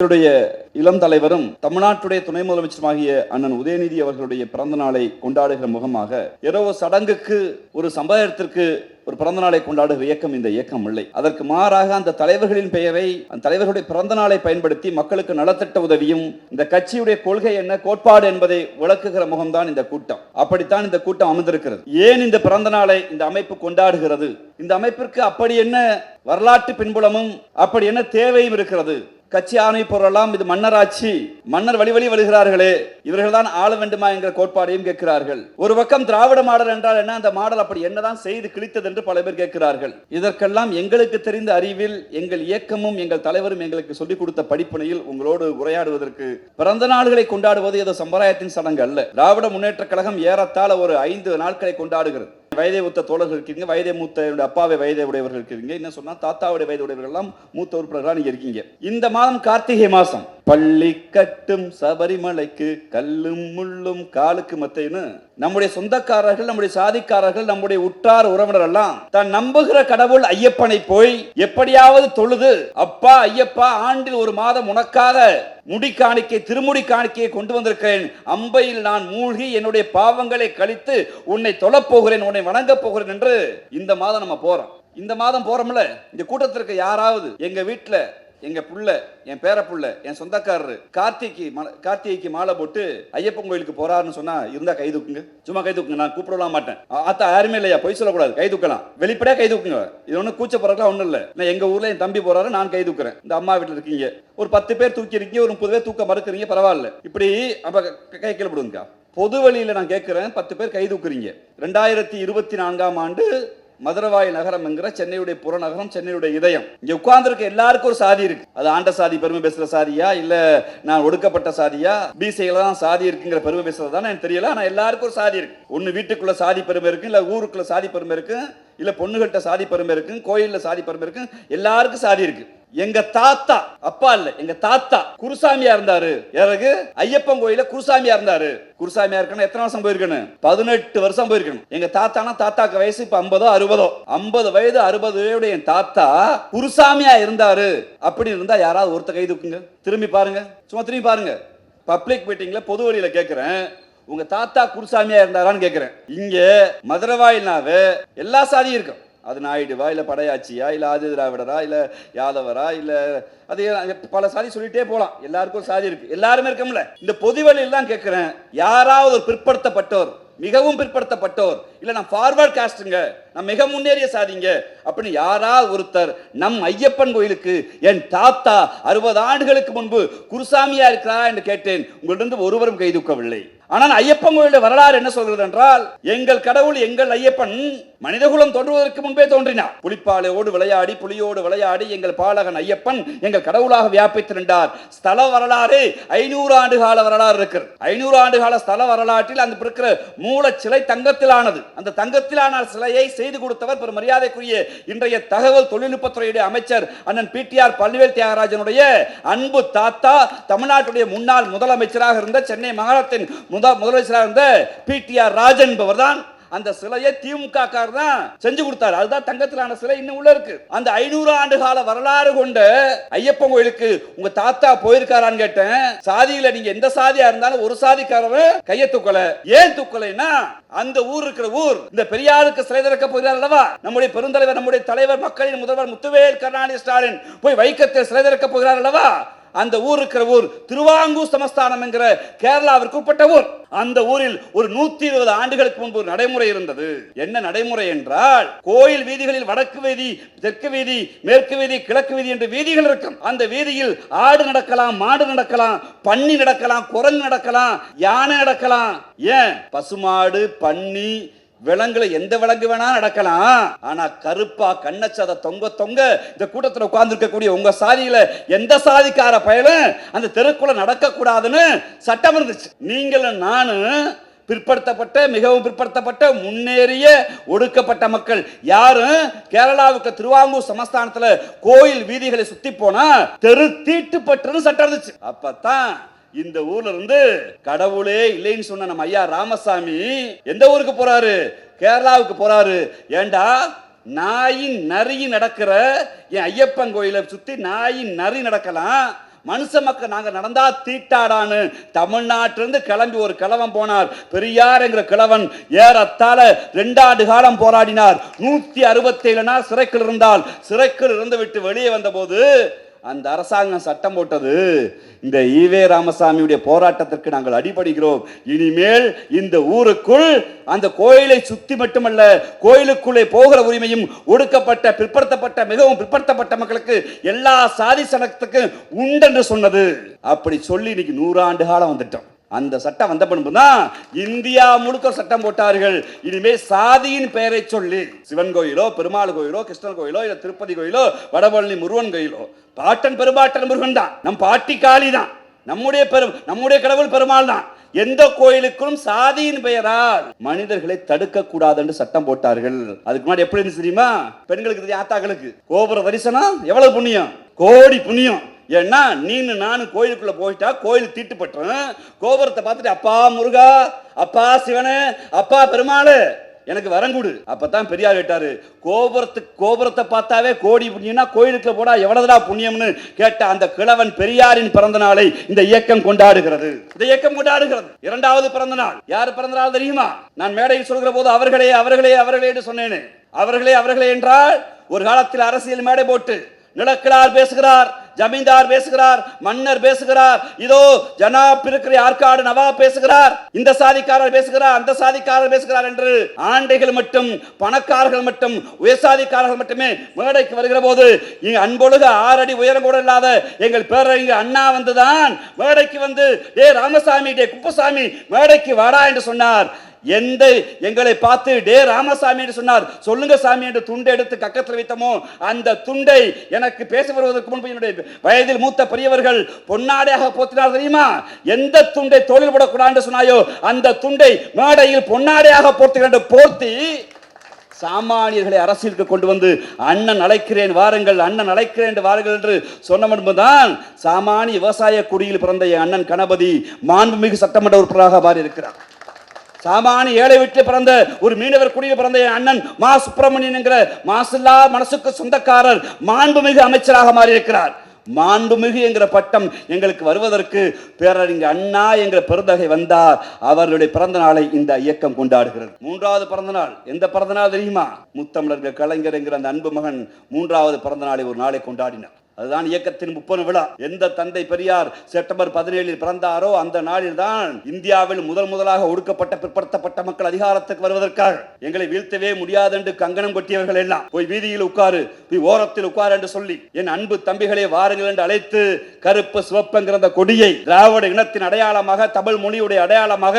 இவருடைய இளம் தலைவரும் தமிழ்நாட்டுடைய துணை முதலமைச்சருமாகிய அண்ணன் உதயநிதி அவர்களுடைய பிறந்த நாளை கொண்டாடுகிற முகமாக ஏதோ சடங்குக்கு ஒரு சம்பிரதாயத்திற்கு ஒரு பிறந்த நாளை கொண்டாடுகிற இயக்கம் இந்த இயக்கம் இல்லை. அதற்கு மாறாக அந்த தலைவர்களின் பெயரை அந்த தலைவர்களுடைய பிறந்த நாளை பயன்படுத்தி மக்களுக்கு நலத்திட்ட உதவியும் இந்த கட்சியுடைய கொள்கை என்ன கோட்பாடு என்பதை விளக்குகிற முகம்தான் இந்த கூட்டம். அப்படித்தான் இந்த கூட்டம் அமர்ந்திருக்கிறது ஏன் இந்த பிறந்த நாளை இந்த அமைப்பு கொண்டாடுகிறது? இந்த அமைப்பிற்கு அப்படி என்ன வரலாற்று பின்புலமும் அப்படி என்ன தேவையும் இருக்கிறது? கட்சி ஆணை பொருளெல்லாம் இது மன்னராட்சி. மன்னர் வழி வழி வருகிறார்களே இவர்கள் தான் ஆள வேண்டுமா என்கிற கோட்பாடையும் கேட்கிறார்கள். ஒரு பக்கம் திராவிட மாடல் என்றால் என்ன? அந்த மாடல் அப்படி என்னதான் செய்து கிழித்தது என்று பல பேர் கேட்கிறார்கள். இதற்கெல்லாம் எங்களுக்கு தெரிந்த அறிவில் எங்கள் இயக்கமும் எங்கள் தலைவரும் எங்களுக்கு சொல்லிக் கொடுத்த படிப்பினையில் உங்களோடு உரையாடுவதற்கு பிறந்த நாள்களை கொண்டாடுவது ஏதோ சம்பிரதாயத்தின் சடங்கு அல்ல. திராவிட முன்னேற்ற கழகம் ஏறத்தாழ ஒரு ஐந்து நாட்களை கொண்டாடுகிறது. வயதை மூத்த தோழர்கள் இருக்கீங்க வயதை மூத்த என்னுடைய அப்பாவை வயதை உடையவர்கள் இருக்கீங்க. என்ன சொன்னால் தாத்தாவுடைய வயது உடையவர்கள் எல்லாம் மூத்த உறுப்பினர்களாக நீங்கள் இருக்கீங்க. இந்த மாதம் கார்த்திகை மாதம். பள்ளி கட்டும் சபரிமலைக்கு கல்லும் முள்ளும் காலுக்கு மத்தைன்னு நம்முடைய சொந்தக்காரர்கள் நம்முடைய சாதிக்காரர்கள் நம்முடைய உற்றார் உறவினர் எல்லாம் தான் நம்புகிற கடவுள் ஐயப்பனை போய் எப்படியாவது தொழுது அப்பா ஐயப்பா ஆண்டில் ஒரு மாதம் உனக்காக முடி காணிக்கை திருமுடி காணிக்கையை கொண்டு வந்திருக்கிறேன். அம்பையில் நான் மூழ்கி என்னுடைய பாவங்களை கழித்து உன்னை தொழப்போகிறேன் உன்னை வணங்கப் போகிறேன் என்று இந்த மாதம் நம்ம போறோம். இந்த மாதம் போறோம்ல? இந்த கூட்டத்திற்கு யாராவது எங்க வீட்டுல எங்க புள்ள என் பேர புள்ள என் சொந்தக்காரரு கார்த்திக்கு கார்த்திகைக்கு மாலை போட்டு ஐயப்பன் கோயிலுக்கு போறாருன்னு சொன்னா இருந்தா கை தூக்குங்க. சும்மா கை தூக்குங்க நான் கூப்பிடலாம் மாட்டேன். அத்தா ஆத்தா யாருமே இல்லையா? பொய் சொல்லக்கூடாது. கை தூக்கலாம். வெளிப்படையா கை தூக்குங்க. இது ஒன்றும் கூச்ச போறதுலாம் ஒன்றும் இல்லை. நான் எங்க ஊர்ல என் தம்பி போறாரு நான் கை தூக்குறேன். இந்த அம்மா வீட்டுல இருக்கீங்க. ஒரு பத்து பேர் தூக்கி இருக்கீங்க ஒரு முப்பது பேர் தூக்க மறுக்கிறீங்க பரவாயில்ல. இப்படி அப்ப கை கீழே விடுங்க பொது வழியில நான் கேட்கிறேன் பத்து பேர் கை தூக்குறீங்க. ரெண்டாயிரத்தி இருபத்தி நான்காம் ஆண்டு மதுரவாய் நகரம் என்கிற சென்னையுடைய புறநகரம் சென்னையுடைய இதயம். இங்க உட்கார்ந்துருக்க எல்லாருக்கும் ஒரு சாதி இருக்கு. அது ஆண்ட சாதி பெருமை பேசுற சாதியா இல்ல நான் ஒடுக்கப்பட்ட சாதியா? பிசில தான் சாதி இருக்குங்கிற பெருமை பேசுறதா எனக்கு தெரியல ஆனா எல்லாருக்கும் ஒரு சாதி இருக்கு. ஒன்னு வீட்டுக்குள்ள சாதி பெருமை இருக்கு இல்ல ஊருக்குள்ள சாதி பெருமை இருக்கு. இல்ல பொண்ணுகிட்ட சாதி பெருமை இருக்கு கோயில்ல சாதி பெருமை இருக்கு எல்லாருக்கும் சாதி இருக்கு. எங்க தாத்தா அப்பா இல்ல எங்க தாத்தா குருசாமியா இருந்தாரு. பிறகு ஐயப்பன் கோயில குருசாமியா இருந்தாரு. குருசாமியா இருக்கணும் எத்தனை வருஷம் போயிருக்கணும்? பதினெட்டு வருஷம் போயிருக்கணும். எங்க தாத்தானா தாத்தாக்கு வயசு இப்ப ஐம்பதோ அறுபதோ. ஐம்பது வயது அறுபது வயது என் தாத்தா குருசாமியா இருந்தாரு. அப்படி இருந்தா யாராவது ஒருத்த கை தூக்குங்க. திரும்பி பாருங்க. சும்மா திரும்பி பாருங்க. பப்ளிக் மீட்டிங்ல பொது வழியில கேக்குறேன். உங்க தாத்தா குருசாமியா இருந்தாரான்னு கேக்குறேன். இங்க மதுரவாயில்னாவே எல்லா சாதியும் இருக்கும். அது நாயுடுவா இல்ல படையாச்சியா இல்ல ஆதி திராவிடரா இல்ல யாதவரா இல்ல அது பல சாதி சொல்லிட்டே போலாம். எல்லாருக்கும் ஒரு சாதி இருக்கு. எல்லாருமே இருக்கோம்ல. இந்த பொதுவெளியில் தான் கேட்கிறேன் யாராவது ஒரு பிற்படுத்தப்பட்டோர் மிகவும் பிற்படுத்தப்பட்டோர் இல்ல நான் ஃபார்வர்ட் காஸ்ட்டுங்க நான் மிக முன்னேறிய சாதிங்க அப்படின்னு யாராவது ஒருத்தர் நம் ஐயப்பன் கோயிலுக்கு என் தாத்தா அறுபது ஆண்டுகளுக்கு முன்பு குருசாமியா இருக்கிறா என்று கேட்டேன். உங்களிடம் ஒருவரும் கைதுக்கவில்லை ஆனால் ஐயப்பன் கோயிலுடைய வரலாறு என்ன சொல்கிறது என்றால் எங்கள் கடவுள் எங்கள் ஐயப்பன் மனிதகுலம் தோன்றுவதற்கு முன்பே தோன்றினார். புலிப்பாலையோடு விளையாடி புலியோடு விளையாடி எங்கள் பாலகன் ஐயப்பன் எங்கள் கடவுளாக வியாபித்திருந்தார் ஸ்தல வரலாறு ஐநூறு ஆண்டு கால வரலாறு இருக்கிறது. ஐநூறு ஆண்டு கால ஸ்தல வரலாற்றில் அந்த இருக்கிற மூல சிலை தங்கத்திலானது. அந்த தங்கத்திலான சிலையை செய்து கொடுத்தவர் பெரும் மரியாதைக்குரிய இன்றைய தகவல் தொழில்நுட்பத்துறையுடைய அமைச்சர் அண்ணன் பிடிஆர் பல்வேல் தியாகராஜனுடைய அன்பு தாத்தா தமிழ்நாட்டுடைய முன்னாள் முதலமைச்சராக இருந்த சென்னை மாகாணத்தின் முதல் முதலமைச்சராக இருந்த பிடிஆர் ராஜன் என்பவர் தான் அந்த சிலையை திமுக தான் செஞ்சு கொடுத்தாரு. அதுதான் தங்கத்திலான சிலை இன்னும் உள்ள இருக்கு. அந்த ஐநூறு ஆண்டு கால வரலாறு கொண்ட ஐயப்பன் கோயிலுக்கு உங்க தாத்தா போயிருக்காரான்னு கேட்டேன். சாதியில நீங்க எந்த சாதியா இருந்தாலும் ஒரு சாதிக்காரர் கைய தூக்கல. ஏன் தூக்கலைன்னா அந்த ஊர் இருக்கிற ஊர். இந்த பெரியாருக்கு சிலை திறக்க போகிறார் அல்லவா? நம்முடைய பெருந்தலைவர் நம்முடைய தலைவர் மக்களின் முதல்வர் முத்துவேல் கருணாநிதி ஸ்டாலின் போய் வைக்கத்தில் சிலை திறக்க போகிறார் அல்லவா? அந்த ஊர் இருக்கிற ஊர் திருவாங்கூர் சமஸ்தானம் என்கிற கேரளாவிற்கு உட்பட்ட ஊர். அந்த ஊரில் ஒரு நூத்தி இருபது ஆண்டுகளுக்கு முன்பு ஒரு நடைமுறை இருந்தது. என்ன நடைமுறை என்றால் கோயில் வீதிகளில் வடக்கு வீதி தெற்கு வீதி மேற்கு வீதி கிழக்கு வீதி என்று வீதிகள் இருக்கும். அந்த வீதியில் ஆடு நடக்கலாம் மாடு நடக்கலாம் பன்னி நடக்கலாம் குரங்கு நடக்கலாம் யானை நடக்கலாம். ஏன்? பசுமாடு பன்னி விலங்குல எந்த விலங்கு வேணா நடக்கலாம். ஆனா கருப்பா கண்ணச்சத தொங்க தொங்க இந்த கூட்டத்தில் உட்கார்ந்து இருக்கக்கூடிய உங்க சாதியில எந்த சாதிக்கார பயலும் அந்த தெருக்குள்ள நடக்க கூடாதுன்னு சட்டம் இருந்துச்சு. நீங்களும் நானும் பிற்படுத்தப்பட்ட மிகவும் பிற்படுத்தப்பட்ட முன்னேறிய ஒடுக்கப்பட்ட மக்கள் யாரும் கேரளாவுக்கு திருவாங்கூர் சமஸ்தானத்துல கோயில் வீதிகளை சுத்தி போனா தெரு தீட்டுப்பட்டுன்னு சட்டம் இருந்துச்சு. அப்பதான் இந்த ஊர்ல இருந்து கடவுளே இல்லைன்னு சொன்ன நம்ம ஐயா ராமசாமி எந்த ஊருக்கு போறாரு? கேரளாவுக்கு போறாரு. ஏண்டா? நாயின் நரி நடக்கிற என் ஐயப்பன் கோயிலை சுத்தி நாயின் நரி நடக்கலாம். மனுஷ மக்கள் நாங்க நடந்தா தீட்டாடான்னு தமிழ்நாட்டிலிருந்து கிளம்பி ஒரு கிழவன் போனார். பெரியார் என்கிற கிழவன் ஏறத்தாழ ரெண்டாண்டு காலம் போராடினார். நூத்தி அறுபத்தேழு நாள் சிறைக்குள் இருந்தால். சிறைக்குள் இருந்து விட்டு வெளியே வந்தபோது அந்த அரசாங்கம் சட்டம் போட்டது. இந்த ஈவே ராமசாமியுடைய போராட்டத்திற்கு நாங்கள் அடிபடுகிறோம் இனிமேல் இந்த ஊருக்குள் அந்த கோயிலை சுத்தி மட்டுமல்ல கோயிலுக்குள்ளே போகிற உரிமையும் ஒடுக்கப்பட்ட பிற்படுத்தப்பட்ட மிகவும் பிற்படுத்தப்பட்ட மக்களுக்கு எல்லா சாதி சனத்துக்கும் உண்டென்று சொன்னது. அப்படி சொல்லி இன்னைக்கு நூறாண்டு காலம் வந்துட்டோம். அந்த சட்டம் வந்த பின்பு தான் இந்தியா முழுக்க சட்டம் போட்டார்கள். இனிமே சாதியின் பெயரை சொல்லி சிவன் கோயிலோ பெருமாள் கோயிலோ கிருஷ்ணன் கோயிலோ இல்ல திருப்பதி கோயிலோ வடபழனி முருகன் கோயிலோ பாட்டன் பெருமாட்டன் முருகன் தான். நம் பாட்டி காளி தான். நம்முடைய பெரும் நம்முடைய கடவுள் பெருமாள் தான். எந்த கோயிலுக்கும் சாதியின் பெயரால் மனிதர்களை தடுக்க கூடாது என்று சட்டம் போட்டார்கள். அதுக்கு முன்னாடி எப்படி இருந்துச்சு தெரியுமா? பெண்களுக்கு தெரியும் ஆத்தாக்களுக்கு. கோபுர தரிசனம் எவ்வளவு புண்ணியம்? கோடி புண்ணியம். ஏன்னா நீனு நானும் கோயிலுக்குள்ள போயிட்டா கோயில் தீட்டுப்பட்டுறேன் கோபுரத்தை பார்த்துட்டு அப்பா முருகா அப்பா சிவனு அப்பா பெருமாள் எனக்கு வரம் கொடு. அப்பதான் பெரியார் கேட்டாரு கோபுரத்து கோபுரத்தை பார்த்தாவே கோடி புண்ணியம்னா கோயிலுக்கு போடா எவ்வளவுடா புண்ணியம்னு? கேட்ட அந்த கிழவன் பெரியாரின் பிறந்த நாளை இந்த இயக்கம் கொண்டாடுகிறது. இந்த இயக்கம் கொண்டாடுகிறது. இரண்டாவது பிறந்த நாள். யார் பிறந்த நாள் தெரியுமா? நான் மேடையில் சொல்கிற போது அவர்களே அவர்களே அவர்களே என்று அவர்களே அவர்களே என்றால் ஒரு காலத்தில் அரசியல் மேடை போட்டு நிலக்கிழார் பேசுகிறார் ஜமீன்தார் பேசுகிறார் மன்னர் பேசுகிறார் இதோ ஜனாப் இருக்கிற ஆற்காடு நவாப் பேசுகிறார் இந்த சாதிக்காரர் பேசுகிறார் அந்த சாதிக்காரர் பேசுகிறார் என்று ஆண்டைகள் மட்டும் பணக்காரர்கள் மட்டும் உயர்சாதிக்காரர்கள் மட்டுமே மேடைக்கு வருகிற போது இங்கு அன்பொழுக ஆறடி உயரம் கூட இல்லாத எங்கள் பேரறிஞர் அண்ணா வந்துதான் மேடைக்கு வந்து ஏ ராமசாமி டே குப்புசாமி மேடைக்கு வாடா என்று சொன்னார். எந்த எங்களை பார்த்து டே ராமசாமி என்று சொன்னார். சொல்லுங்க சாமி என்று துண்டை எடுத்து கக்கத்தில் வைத்தமோ அந்த துண்டை எனக்கு பேச வருவதற்கு முன்பு என்னுடைய வயதில் மூத்த பெரியவர்கள் பொன்னாடையாக போத்தினார் தெரியுமா? எந்த துண்டை தொழில் போடக்கூடாது சொன்னாயோ அந்த துண்டை மேடையில் பொன்னாடையாக போர்த்துகின்ற போர்த்தி சாமானியர்களை அரசியலுக்கு கொண்டு வந்து அண்ணன் அழைக்கிறேன் வாருங்கள் அண்ணன் அழைக்கிறேன் என்று வாருங்கள் என்று சொன்ன முன்புதான் சாமானிய விவசாய குடியில் பிறந்த என் அண்ணன் கணபதி மாண்புமிகு சட்டமன்ற உறுப்பினராக மாறி இருக்கிறார் சாமானிய ஏழை வீட்டில் பிறந்த ஒரு மீனவர் குடியில் பிறந்த என் அண்ணன் மா சுப்பிரமணியன் என்கிற மாசில்லா மனசுக்கு சொந்தக்காரர் மாண்புமிகு அமைச்சராக மாறியிருக்கிறார். மாண்புமிகு என்கிற பட்டம் எங்களுக்கு வருவதற்கு பேரறிஞர் அண்ணா என்கிற பெருந்தகை வந்தார். அவர்களுடைய பிறந்த நாளை இந்த இயக்கம் கொண்டாடுகிறது. மூன்றாவது பிறந்த நாள். எந்த பிறந்த நாள் தெரியுமா? முத்தமிழர்கள் கலைஞர் என்கிற அந்த அன்பு மகன் மூன்றாவது பிறந்த நாளை ஒரு நாளை கொண்டாடினார். அதுதான் இயக்கத்தின் முப்பது விழா. எந்த தந்தை பெரியார் செப்டம்பர் பதினேழில் பிறந்தாரோ அந்த நாளில் தான் இந்தியாவில் முதல் முதலாக ஒடுக்கப்பட்ட பிற்படுத்தப்பட்ட மக்கள் அதிகாரத்துக்கு வருவதற்காக. எங்களை வீழ்த்தவே முடியாது என்று கங்கணம் கொட்டியவர்கள் எல்லாம். போய் வீதியில் உட்காரு போய் ஓரத்தில் உட்காரு என்று சொல்லி என் அன்பு தம்பிகளை வாருங்கள் என்று அழைத்து கருப்பு சிவப்புங்கிற அந்த கொடியை திராவிட இனத்தின் அடையாளமாக தமிழ் மொழியுடைய அடையாளமாக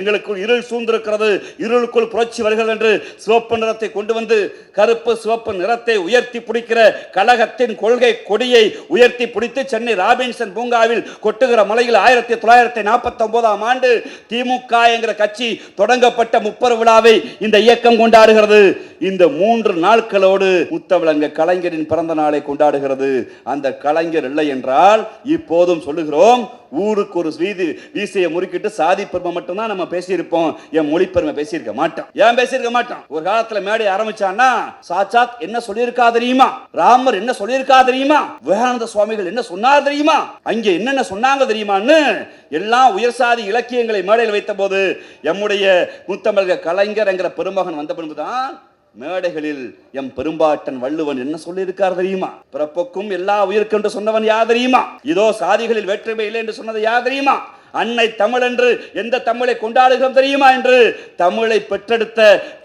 எங்களுக்குள் இருள் சூழ்ந்திருக்கிறது. இருளுக்குள் புரட்சி வருகிறது என்று சிவப்பு நிறத்தை கொண்டு வந்து கருப்பு சிவப்பு நிறத்தை உயர்த்தி பிடிக்கிற கழகத்தின் கொள்கை கொடியை உயர்த்தி பிடித்து சென்னை ராபின்சன் பூங்காவில் கொட்டுகிற மலையில் ஆயிரத்தி தொள்ளாயிரத்தி நாற்பத்தி ஒன்பதாம் ஆண்டு திமுக என்கிற கட்சி தொடங்கப்பட்ட முப்பது விழாவை இந்த இயக்கம் கொண்டாடுகிறது. இந்த மூன்று நாட்களோடு முத்தமிழங்க கலைஞரின் பிறந்த நாளை கொண்டாடுகிறது. அந்த கலைஞர் இல்லை என்றால் இப்போதும் சொல்லுகிறோம் ஊருக்கு ஒரு வீதி வீசையை முறுக்கிட்டு சாதி பெருமை மட்டும்தான் நம்ம பேசியிருப்போம். என் மொழி பெருமை பேசியிருக்க மாட்டோம் ஏன் பேசியிருக்க மாட்டோம் ஒரு காலத்துல மேடை ஆரம்பிச்சான்னா சாட்சாத் என்ன சொல்லியிருக்கா தெரியுமா? ராமர் என்ன சொல்லியிருக்கா தெரியுமா? விவேகானந்த சுவாமிகள் என்ன சொன்னார் தெரியுமா? அங்கே என்னென்ன சொன்னாங்க தெரியுமான்னு எல்லாம் உயர் சாதி இலக்கியங்களை மேடையில் வைத்த போது எம்முடைய முத்தமிழக கலைஞர் என்கிற பெருமகன் வந்த பின்புதான் மேடைகளில் எம் பெரும்பாட்டன் வள்ளுவன் என்ன சொல்லியிருக்கார் தெரியுமா? பிறப்புக்கும் எல்லா உயிருக்கும் என்று சொன்னவன் யார் தெரியுமா? இதோ சாதிகளில் வேற்றுமை இல்லை என்று சொன்னது யார் தெரியுமா? அன்னை தமிழ் என்று எந்த தமிழை கொண்டாடுகிறோம் தெரியுமா என்று தமிழை பெற்றெடுத்த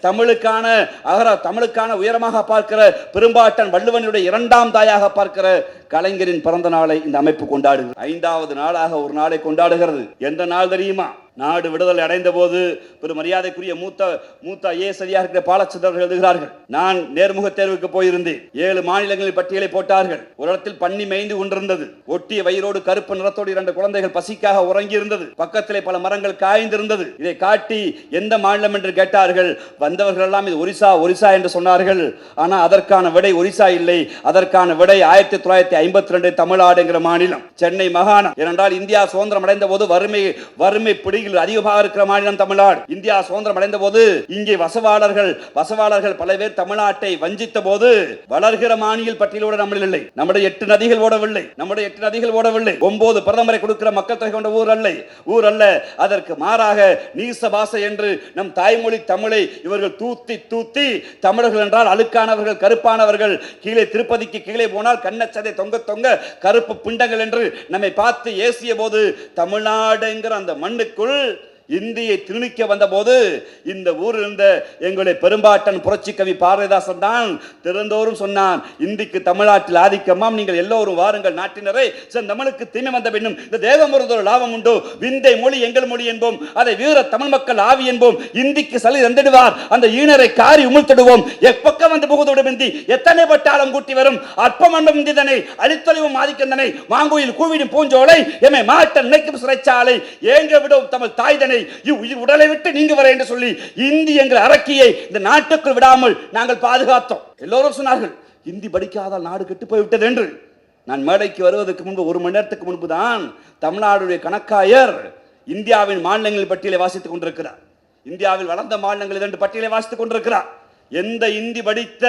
தமிழுக்கான அகர தமிழுக்கான உயரமாக பார்க்கிற பெரும்பாட்டன் வள்ளுவனுடைய இரண்டாம் தாயாக பார்க்கிற கலைஞரின் பிறந்த நாளை இந்த அமைப்பு கொண்டாடுகிறது. ஐந்தாவது நாளாக ஒரு நாளை கொண்டாடுகிறது. எந்த நாள் தெரியுமா? நாடு விடுதலை அடைந்த போது பெரும் மரியாதைக்குரிய மூத்த மூத்த ஐஏஎஸ் இருக்கிற பாலச்சந்திரர்கள் எழுதுகிறார்கள். நான் நேர்முக தேர்வுக்கு போயிருந்தேன். ஏழு மாநிலங்களில் பட்டியலை போட்டார்கள். ஒரு இடத்தில் பண்ணி மேய்ந்து கொண்டிருந்தது. ஒட்டிய வயிறோடு கருப்பு நிறத்தோடு இரண்டு குழந்தைகள் பசிக்காக உறங்கி இருந்தது பக்கத்திலே பல மரங்கள் காய்ந்திருந்தது. இதை காட்டி எந்த மாநிலம் என்று கேட்டார்கள். வந்தவர்கள் எல்லாம் இது ஒரிசா ஒரிசா என்று சொன்னார்கள். ஆனால் அதற்கான விடை ஒரிசா இல்லை. அதற்கான விடை ஆயிரத்தி தொள்ளாயிரத்தி ஐம்பத்தி ரெண்டு தமிழ்நாடு என்கிற மாநிலம். சென்னை மாகாணம். ஏனென்றால் இந்தியா சுதந்திரம் அடைந்த போது வறுமை வறுமை பிடி குடிகள் அதிகமாக இருக்கிற மாநிலம் தமிழ்நாடு. இந்தியா சுதந்திரம் அடைந்த போது இங்கே வசவாளர்கள் வசவாளர்கள் பல பேர் தமிழ்நாட்டை வஞ்சித்த போது வளர்கிற மாநில பட்டியலோடு நம்மளில் இல்லை. நம்முடைய எட்டு நதிகள் ஓடவில்லை. நம்முடைய எட்டு நதிகள் ஓடவில்லை. ஒன்பது பிரதமரை கொடுக்கிற மக்கள் தொகை கொண்ட ஊர் அல்ல. ஊர் அல்ல. அதற்கு மாறாக நீச பாசை என்று நம் தாய்மொழி தமிழை இவர்கள் தூத்தி தூத்தி தமிழர்கள் என்றால் அழுக்கானவர்கள் கருப்பானவர்கள். கீழே திருப்பதிக்கு கீழே போனால் கண்ணச்சதை தொங்க தொங்க கருப்பு பிண்டங்கள் என்று நம்மை பார்த்து ஏசிய போது தமிழ்நாடுங்கிற அந்த மண்ணுக்குள் பொருள் இந்தியை திணிக்க வந்தபோது இந்த ஊரில் இருந்த எங்களுடைய பெரும்பாட்டன் புரட்சி கவி பாரதிதாசன் தான் திறந்தோறும் சொன்னான் இந்திக்கு தமிழ்நாட்டில் ஆதிக்கமாம் நீங்கள் எல்லோரும் வாருங்கள் நாட்டினரை. தமிழுக்கு தீமை வந்த பின்னும் இந்த தேவம் ஒரு லாபம் உண்டு. விந்தை மொழி எங்கள் மொழி என்போம் அதை வீர தமிழ் மக்கள் ஆவி என்போம். இந்திக்கு சளி தந்திடுவார் அந்த ஈனரை காரி உமிழ்த்திடுவோம். எப்பக்கம் வந்து புகுதுவிடும் இந்தி எத்தனை பட்டாளம் கூட்டி வரும்? அற்பம் அன்பம் இந்திதனை அழித்தொழிவும் ஆதிக்கந்தனை மாங்கோயில் கூவிடும் பூஞ்சோலை எம்மை மாட்ட நினைக்கும் சிறைச்சாலை ஏங்க விடும் தமிழ் தாய்தனை. இவ்வுயிர் உடலை விட்டு நீங்க வர என்று சொல்லி இந்தி எங்கள் அரக்கியை இந்த நாட்டுக்குள் விடாமல் நாங்கள் பாதுகாத்தோம். எல்லோரும் சொன்னார்கள் இந்தி படிக்காதால் நாடு கெட்டு போய்விட்டது என்று. நான் மேடைக்கு வருவதற்கு முன்பு ஒரு மணி நேரத்துக்கு முன்பு தான் தமிழ்நாடுடைய கணக்காயர் இந்தியாவின் மாநிலங்கள் பட்டியலை வாசித்துக் கொண்டிருக்கிறார். இந்தியாவில் வளர்ந்த மாநிலங்கள் இரண்டு பட்டியலை வாசித்துக் கொண்டிருக்கிறார். எந்த இந்தி படித்த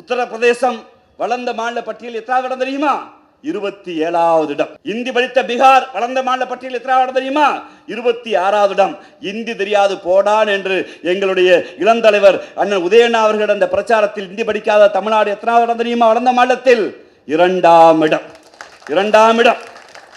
உத்தரப்பிரதேசம் வளர்ந்த மாநில பட்டியல் எத்தனாவது இடம் தெரியுமா? இருபத்தி ஏழாவது இடம். இந்தி படித்த பீகார் வளர்ந்த மாநில பட்டியல் எத்தனாவது தெரியுமா? இருபத்தி ஆறாவது இடம். இந்தி தெரியாது போடான் என்று எங்களுடைய இளந்தலைவர் அண்ணன் உதயண்ணா அவர்கள் அந்த பிரச்சாரத்தில் இந்தி படிக்காத தமிழ்நாடு எத்தனாவது இடம் தெரியுமா? வளர்ந்த மாநிலத்தில் இரண்டாம் இடம். இரண்டாம் இடம்.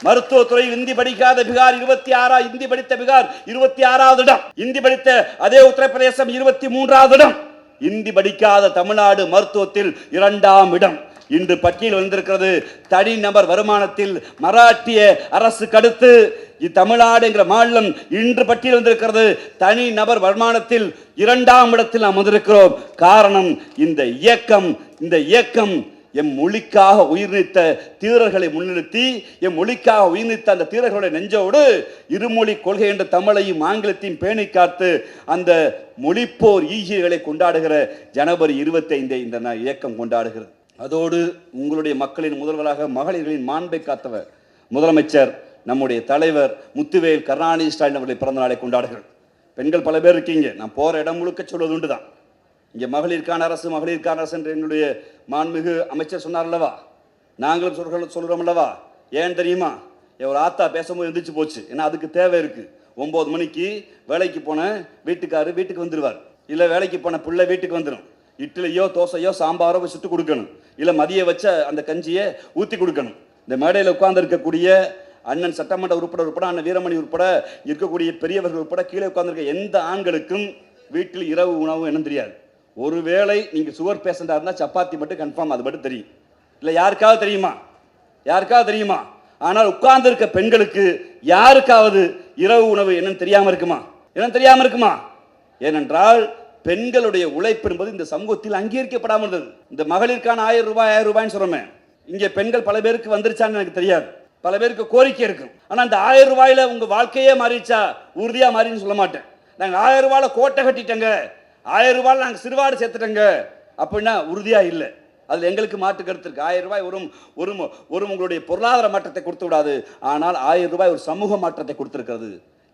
மருத்துவத்துறையில் இந்தி படிக்காத பீகார் இருபத்தி ஆறா இந்தி படித்த பீகார் இருபத்தி ஆறாவது இடம். இந்தி படித்த அதே உத்தரப்பிரதேசம் இருபத்தி மூன்றாவது இடம். இந்தி படிக்காத தமிழ்நாடு மருத்துவத்தில் இரண்டாம் இடம். இன்று பட்டியல் வந்திருக்கிறது. தனிநபர் வருமானத்தில் மராட்டிய அரசுக்கு அடுத்து தமிழ்நாடுங்கிற மாநிலம் இன்று பட்டியல் வந்திருக்கிறது. தனி நபர் வருமானத்தில் இரண்டாம் இடத்தில் நாம் வந்திருக்கிறோம். காரணம் இந்த இயக்கம் இந்த இயக்கம் எம் மொழிக்காக உயிர் நீத்த தீரர்களை முன்னிறுத்தி எம் மொழிக்காக உயிர் நீத்த அந்த தீரர்களுடைய நெஞ்சோடு இருமொழி கொள்கை என்ற தமிழையும் ஆங்கிலத்தையும் பேணி காத்து அந்த மொழிப்போர் ஈகியர்களை கொண்டாடுகிற ஜனவரி இருபத்தைந்தை இந்த இயக்கம் கொண்டாடுகிறது. அதோடு உங்களுடைய மக்களின் முதல்வராக மகளிர்களின் மாண்பை காத்தவர் முதலமைச்சர் நம்முடைய தலைவர் முத்துவேல் கருணாநிதி ஸ்டாலின் அவர்களை பிறந்த நாளை கொண்டாடுகிறார் பெண்கள் பல பேர் இருக்கீங்க. நான் போகிற இடம் முழுக்க சொல்வது உண்டு தான் இங்கே மகளிருக்கான அரசு மகளிருக்கான அரசு என்று எங்களுடைய மாண்புமிகு அமைச்சர் சொன்னார் அல்லவா? நாங்களும் சொல்கிறோம் சொல்கிறோம் அல்லவா? ஏன் தெரியுமா? என் ஒரு ஆத்தா பேசும்போது எந்திரிச்சு போச்சு. ஏன்னா அதுக்கு தேவை இருக்குது ஒம்பது மணிக்கு வேலைக்கு போன வீட்டுக்காரு வீட்டுக்கு வந்துடுவார் இல்லை வேலைக்கு போன பிள்ளை வீட்டுக்கு வந்துடும் இட்லியோ தோசையோ சாம்பாரோ போய் சுட்டு கொடுக்கணும். இல்லை மதிய வச்ச அந்த கஞ்சியை ஊற்றி கொடுக்கணும். இந்த மேடையில் உட்கார்ந்துருக்கக்கூடிய அண்ணன் சட்டமன்ற உறுப்பினர் உட்பட அண்ணன் வீரமணி உட்பட இருக்கக்கூடிய பெரியவர்கள் உட்பட கீழே உட்கார்ந்துருக்க எந்த ஆண்களுக்கும் வீட்டில் இரவு உணவு என்னன்னு தெரியாது. ஒருவேளை நீங்கள் சுகர் பேஷண்டா இருந்தால் சப்பாத்தி மட்டும் கன்ஃபார்ம் அது மட்டும் தெரியும். இல்லை யாருக்காவது தெரியுமா? யாருக்காவது தெரியுமா? ஆனால் உட்கார்ந்துருக்க பெண்களுக்கு யாருக்காவது இரவு உணவு என்னன்னு தெரியாமல் இருக்குமா? என்னன்னு தெரியாமல் இருக்குமா? ஏனென்றால் பெண்களுடைய உழைப்பு என்பது இந்த சமூகத்தில் அங்கீகரிக்கப்படாமல் இருந்தது. இந்த மகளிருக்கான ஆயிரம் ரூபாய் ஆயிரம் ரூபாய்ன்னு சொல்றோமே. இங்கே பெண்கள் பல பேருக்கு வந்துருச்சான்னு எனக்கு தெரியாது. பல பேருக்கு கோரிக்கை இருக்கும் ஆனால் இந்த ஆயிரம் ரூபாயில உங்க வாழ்க்கையே மாறிடுச்சா? உறுதியா மாறின்னு சொல்ல மாட்டேன். நாங்கள் ஆயிரம் ரூபாயில கோட்டை கட்டிட்டங்க. ஆயிரம் ரூபாயில் நாங்கள் சிறுவாடு சேர்த்துட்டங்க. அப்படின்னா உறுதியா இல்லை. அதில் எங்களுக்கு மாற்று கருத்து இருக்குது ஆயிரம் ரூபாய் ஒரு ஒரு ஒரு உங்களுடைய பொருளாதார மாற்றத்தை கொடுத்து விடாது. ஆனால் ஆயிரம் ரூபாய் ஒரு சமூக மாற்றத்தை கொடுத்துருக்கிறது.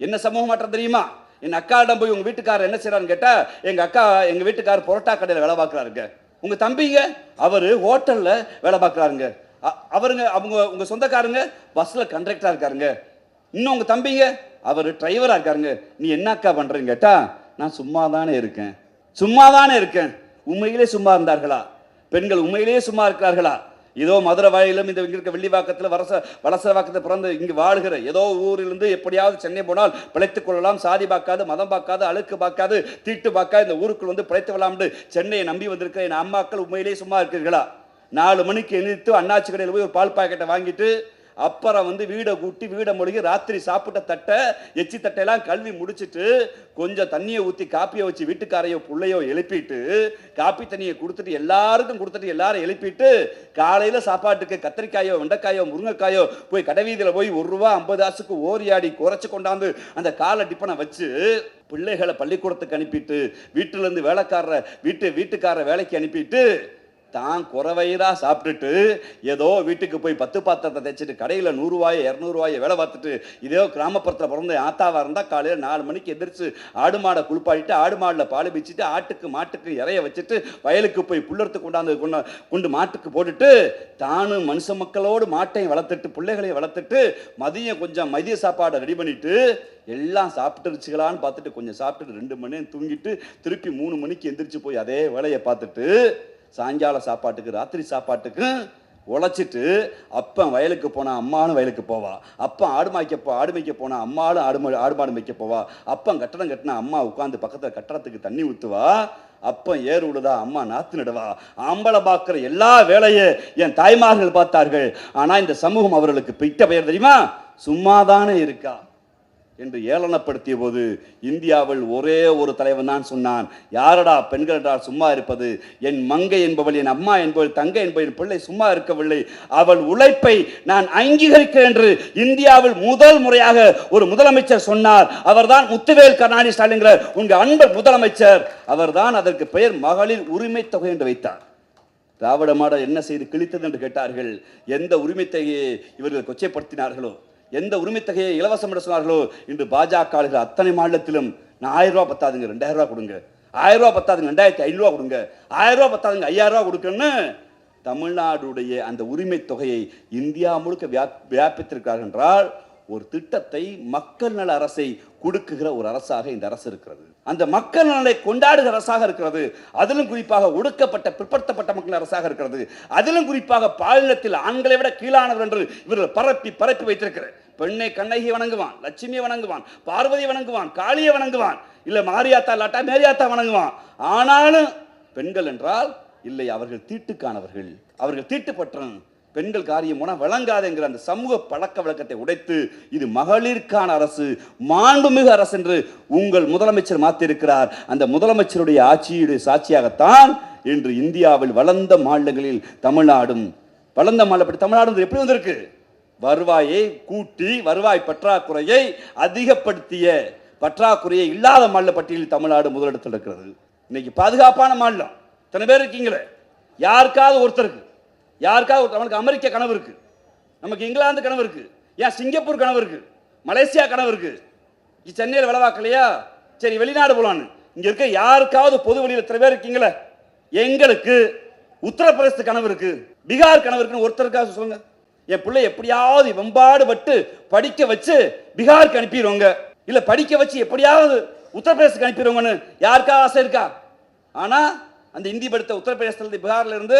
என்ன சமூக மாற்றம் தெரியுமா? என் அக்காவிடம் போய் உங்கள் வீட்டுக்காரர் என்ன செய்கிறான்னு கேட்டால் எங்கள் அக்கா எங்கள் வீட்டுக்காரர் புரோட்டா கடையில் வேலை பார்க்கறாருங்க. உங்கள் தம்பிங்க அவர் ஹோட்டலில் வேலை பார்க்கறாருங்க. அவருங்க அவங்க உங்கள் சொந்தக்காரங்க பஸ்ஸில் கண்டக்டராக இருக்காருங்க. இன்னும் உங்கள் தம்பிங்க அவர் டிரைவராக இருக்காருங்க. நீ என்ன அக்கா பண்றீங்க நான் சும்மா தானே இருக்கேன். சும்மா தானே இருக்கேன். உண்மையிலே சும்மா இருந்தார்களா? பெண்கள் உண்மையிலேயே சும்மா இருக்கிறார்களா? ஏதோ மதுரை வாயிலும் இந்த இங்க இருக்க வெள்ளிவாக்கத்தில் வரச வலசவாக்கத்தில் பிறந்து இங்கு வாழ்கிற ஏதோ ஊரிலிருந்து எப்படியாவது சென்னை போனால் பிழைத்துக் கொள்ளலாம் சாதி பார்க்காது மதம் பார்க்காது அழுக்கு பார்க்காது தீட்டு பார்க்காது இந்த ஊருக்குள் வந்து பிழைத்து விடலாம்னு சென்னையை நம்பி வந்திருக்கிற என் அம்மாக்கள் உண்மையிலேயே சும்மா இருக்கிறீர்களா? நாலு மணிக்கு எந்திரித்து அண்ணாச்சி கடையில் போய் ஒரு பால் பாக்கெட்டை வாங்கிட்டு அப்புறம் வந்து வீடை கூட்டி வீடை மொழிகி ராத்திரி சாப்பிட்ட தட்டை எச்சி தட்டையெல்லாம் கழுவி முடிச்சிட்டு கொஞ்சம் தண்ணியை ஊற்றி காப்பியை வச்சு வீட்டுக்காரையோ புள்ளையோ எழுப்பிட்டு காப்பி தண்ணியை கொடுத்துட்டு எல்லாருக்கும் கொடுத்துட்டு எல்லாரும் எழுப்பிட்டு காலையில் சாப்பாட்டுக்கு கத்திரிக்காயோ வெண்டைக்காயோ முருங்கைக்காயோ போய் கடைவீதியில் போய் ஒரு ரூபா ஐம்பது ஆசுக்கு ஓரியாடி குறைச்சி கொண்டாந்து அந்த காலை டிப்பனை வச்சு பிள்ளைகளை பள்ளிக்கூடத்துக்கு அனுப்பிட்டு வீட்டிலேருந்து வேலைக்காரரை வீட்டு வீட்டுக்காரரை வேலைக்கு அனுப்பிட்டு தான் குறவயிரா சாப்பிட்டுட்டு ஏதோ வீட்டுக்கு போய் பத்து பாத்திரத்தை தைச்சிட்டு கடையில் நூறுரூவாயை இரநூறுவாயை வேலை பார்த்துட்டு இதோ கிராமப்புறத்தில் பிறந்த ஆத்தாவாக இருந்தால் காலையில் நாலு மணிக்கு எந்திரிச்சு ஆடு மாடை குளிப்பாடிட்டு ஆடு மாடில் பால் பிச்சுட்டு ஆட்டுக்கு மாட்டுக்கு இறைய வச்சுட்டு வயலுக்கு போய் புல்லறுத்து கொண்டாந்து கொண்டு கொண்டு மாட்டுக்கு போட்டுட்டு தானும் மனுஷ மக்களோடு மாட்டையும் வளர்த்துட்டு பிள்ளைகளையும் வளர்த்துட்டு மதியம் கொஞ்சம் மதிய சாப்பாடை ரெடி பண்ணிவிட்டு எல்லாம் சாப்பிட்டுருச்சுகளான்னு பார்த்துட்டு கொஞ்சம் சாப்பிட்டுட்டு ரெண்டு மணி தூங்கிட்டு திருப்பி மூணு மணிக்கு எந்திரிச்சு போய் அதே வேலையை பார்த்துட்டு சாயங்கால சாப்பாட்டுக்கு ராத்திரி சாப்பாட்டுக்கும் உழைச்சிட்டு அப்பன் வயலுக்கு போனால் அம்மானும் வயலுக்கு போவா. அப்பன் ஆடு மாய்க்க போ ஆடு மேய்க்க போனால் அம்மாளும் ஆடு ஆடு மாடு மேய்க்க போவா. அப்பன் கட்டடம் கட்டினா அம்மா உட்காந்து பக்கத்தில் கட்டடத்துக்கு தண்ணி ஊற்றுவா அப்பன் ஏறு விடுதா அம்மா நாத்து நடுவா. ஆம்பளை பார்க்குற எல்லா வேலையை என் தாய்மார்கள் பார்த்தார்கள். ஆனால் இந்த சமூகம் அவர்களுக்கு பிட்ட பெயர் தெரியுமா? சும்மாதானே இருக்கா. என்று ஏளனப்படுத்திய போது இந்தியாவில் ஒரே ஒரு தலைவன் தான் சொன்னான். யாரடா பெண்கள் சும்மா இருப்பது? என் மங்கை என்பவள் என் அம்மா என்பவள் தங்கை என்பவள் என் பிள்ளை சும்மா இருக்கவில்லை. அவள் உழைப்பை நான் அங்கீகரிக்கிறேன் என்று இந்தியாவில் முதல் முறையாக ஒரு முதலமைச்சர் சொன்னார். அவர்தான் முத்துவேல் கருணாநிதி ஸ்டாலின்கிற உங்கள் அன்பர் முதலமைச்சர். அவர்தான் அதற்கு பெயர் மகளிர் உரிமை தொகை என்று வைத்தார். திராவிட மாடல் என்ன செய்து கிழித்தது என்று கேட்டார்கள். எந்த உரிமை தொகையை இவர்கள் கொச்சைப்படுத்தினார்களோ? எந்த உரிமைத்தொகையை இலவசம் என்று சொன்னார்களோ இன்று பாஜக ஆளுகிற அத்தனை மாநிலத்திலும் நான் ஆயிரம் ரூபா பத்தாதுங்க ரெண்டாயிரம் ரூபா கொடுங்க. ஆயிரம் ரூபா பத்தாதுங்க ரெண்டாயிரத்தி ஐநூறுரூவா கொடுங்க. ஆயிரம் ரூபா பத்தாதுங்க ஐயாயிரம் ரூபா கொடுக்கணும்னு தமிழ்நாடுடைய அந்த உரிமை தொகையை இந்தியா முழுக்க வியா- வியாபித்திருக்கிறார்கள் என்றால் ஒரு திட்டத்தை மக்கள் நல அரசை கொடுக்குகிற ஒரு அரசாக இந்த அரசு இருக்கிறது. அந்த மக்கள் நலனை கொண்டாடுகிற அரசாக இருக்கிறது. அதிலும் குறிப்பாக ஒடுக்கப்பட்ட பிற்படுத்தப்பட்ட மக்கள் அரசாக இருக்கிறது. அதிலும் குறிப்பாக பாலினத்தில் ஆண்களை விட கீழானவர் என்று இவர்கள் பரப்பி பரப்பி வைத்திருக்கிறார். பெண்ணை கண்ணகி வணங்குவான் லட்சுமியை வணங்குவான் பார்வதி வணங்குவான் காளியை வணங்குவான் இல்ல மாரியாத்தா லாட்டா மேரியாத்தா வணங்குவான். ஆனாலும் பெண்கள் என்றால் இல்லை அவர்கள் தீட்டுக்கானவர்கள். அவர்கள் தீட்டுப்பற்றன். பெண்கள் காரியம் போனால் விளங்காது என்கிற அந்த சமூக பழக்க வழக்கத்தை உடைத்து இது மகளிருக்கான அரசு மாண்புமிகு அரசு என்று உங்கள் முதலமைச்சர் மாற்றிருக்கிறார் அந்த முதலமைச்சருடைய ஆட்சியுடைய சாட்சியாகத்தான் இன்று இந்தியாவில் வளர்ந்த மாநிலங்களில் தமிழ்நாடும் வளர்ந்த மாநிலப்படி தமிழ்நாடு எப்படி வந்திருக்கு? வருவாயை கூட்டி வருவாய் பற்றாக்குறையை அதிகப்படுத்திய பற்றாக்குறையை இல்லாத மாநில பட்டியலில் தமிழ்நாடு முதலிடத்தில் இருக்கிறது. இன்னைக்கு பாதுகாப்பான மாநிலம். இத்தனை பேர் இருக்கீங்களே. யாருக்காவது ஒருத்தருக்கு. யாருக்காவது அவனுக்கு அமெரிக்க கனவு இருக்கு. நமக்கு இங்கிலாந்து கனவு இருக்கு. ஏன் சிங்கப்பூர் கனவு இருக்கு? மலேசியா கனவு இருக்கு. சென்னையில் விளவாக்கலையா சரி வெளிநாடு போலான்னு. இங்க இருக்க யாருக்காவது பொது வழியில் இத்தனை பேர் இருக்கீங்களே? எங்களுக்கு உத்தரப்பிரதேச கனவு இருக்கு. பீகார் கனவு இருக்குன்னு ஒருத்தருக்காக சொல்லுங்க. என் பிள்ளை எப்படியாவது வெம்பாடு பட்டு படிக்க வச்சு பீகாருக்கு அனுப்பிடுவாங்க. இல்ல படிக்க வச்சு எப்படியாவது உத்தரப்பிரதேசத்துக்கு அனுப்பிடுவாங்கன்னு யாருக்கா ஆசை இருக்கா? ஆனா அந்த இந்தி படித்த உத்தரப்பிரதேசத்துல இருந்து பீகார்ல இருந்து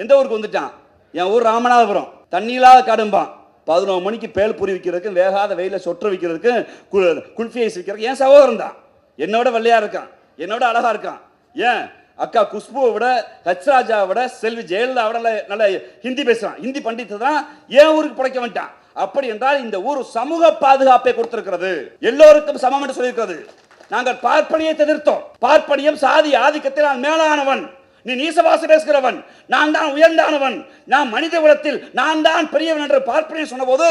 எந்த ஊருக்கு வந்துட்டான்? என் ஊர் ராமநாதபுரம். தண்ணி இல்லாத காடும்பான் பதினோரு மணிக்கு பேல் புரி விற்கிறதுக்கு வேகாத வெயில சொற்று விற்கிறதுக்கு கு- குல்ஃபி ஐஸ் விற்கிறதுக்கு என் சகோதரன் தான். என்னோட வெள்ளையா இருக்கான். என்னோட அழகா இருக்கான். ஏன்? அக்கா குஷ்புவை விட ஹச்ராஜாவை விட செல்வி ஜெயலலிதா விட நல்ல- ஹிந்தி பேசுகிறான் ஹிந்தி பண்டித்து தான் ஏன் ஊருக்கு பிழைக்க வேண்டாம் அப்படி என்றால் இந்த ஊர் சமூக பாதுகாப்பை கொடுத்திருக்கிறது. எல்லோருக்கும் சமம் என்று சொல்லியிருக்கிறது. நாங்கள் பார்ப்பனியை எதிர்த்தோம். பார்ப்பனியம் சாதி ஆதிக்கத்தில் நான் மேலானவன். நீ நீசவாசு பேசுகிறவன் நான் தான் உயர்ந்தானவன். நான் மனித குலத்தில் நான் தான் பெரியவன் என்று பார்ப்பனியம் சொன்னபோது